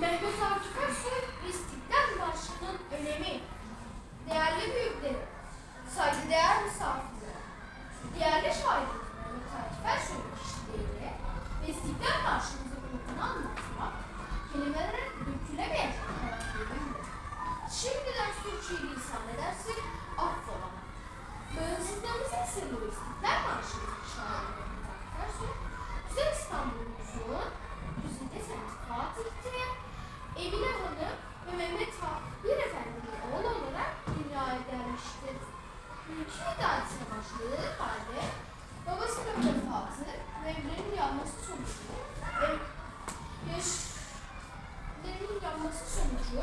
Mehmet Akif Ersoy İstiklal Marşı'nın önemi. Değerli büyükleri, saygıdeğer misafirler, değerli şairimiz Mehmet Akif Ersoy'un kişiliğiyle ve İstiklal Marşı'mızın ruhunu anlatmak, kelimelere dökülemeyecek karakterimdir. Şimdiden suçu lisan edersek affola. Bağımsızlığımızın sembolü İstiklal Marşı'mızın şairi Mehmet Akif Ersoy, Güzel İstanbul'umuzun Ülke idaresine başladığı halde babasının vefatı ve evlerinin yanması sonucu ev, yaşlarının yanması sonucu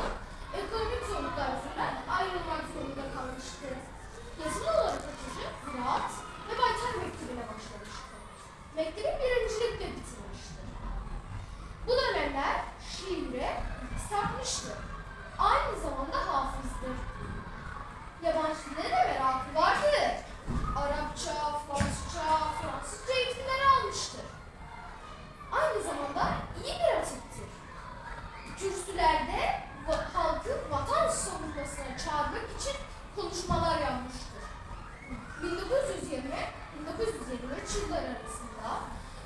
ekonomik zorluklar yüzünden ayrılmak zorunda kalmıştır. Yazılı olarak okuyucu ziraat ve Baytar Mektebi'ne başlamıştır. Mektebi birincilikle bitirmiştir. Bu dönemler şiire sarkmıştır. Aynı zamanda hafızdır. Yabancı dillere vardır. Arapça, Farsça, Fransızca eğitimleri almıştır. Aynı zamanda iyi bir va- halkı vatan savunmasına çağırmak için konuşmalar yapmıştır. 1920-1923 yılları arasında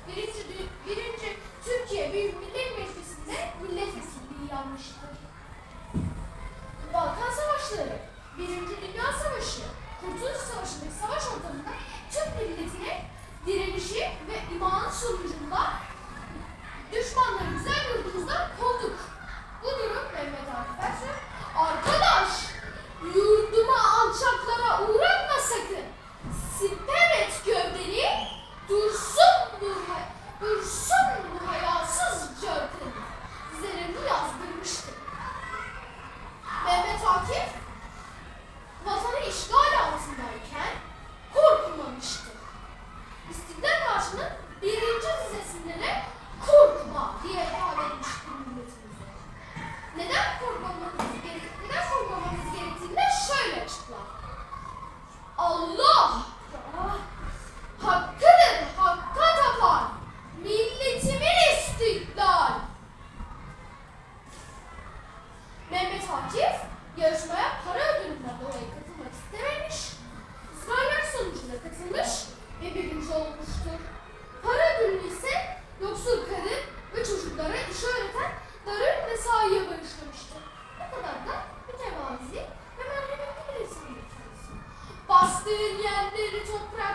birinci, birinci Türkiye Büyük Millet Meclisi'nde milletvekilliği yapmıştır. Balkan Savaşları, Birinci É instituição Akif yarışmaya para ödülünden dolayı katılmak istememiş. İsrailer sonucunda katılmış ve birinci olmuştur. Para ödülünü ise yoksul kadın ve çocuklara iş öğreten Darül Mesai'ye bağışlamıştır. Bu kadar da mütevazi ve merhametli bir resimdir kendisi. Bastığın yerleri toprak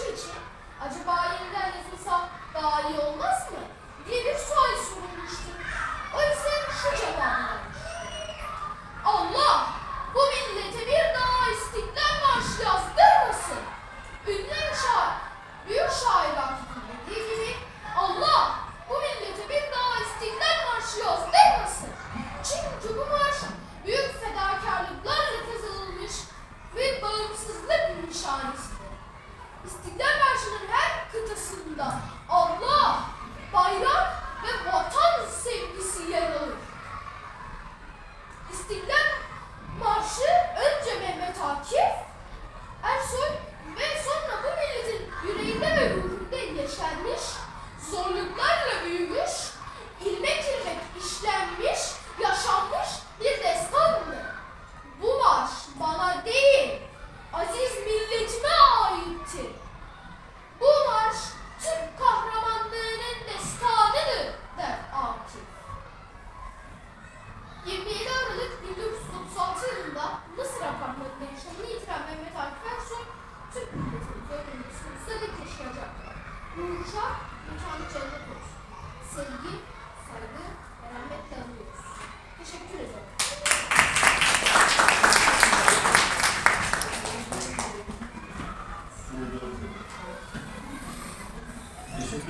İçin acaba yeniden yazılsa daha iyi olmaz mı diye bir sual sorulmuştur. O ise şu cevabı vermiştir. Allah bu millete bir daha İstiklal Marşı yazdırmasın. Ünlü şair, büyük şair Akif'in dediği gibi Allah bu millete bir daha İstiklal Marşı yazdırmasın. Çünkü bu marş büyük fedakarlıklarla kazanılmış ve bağımsızlık nişanesidir. İstiklal Marşı'nın her kıtasında Allah, bayrak sonsuza dek yaşayacaktır. Ruhuşa mekanı cennet olsun. Sevgi, saygı ve rahmetle anıyoruz. Teşekkür ederim.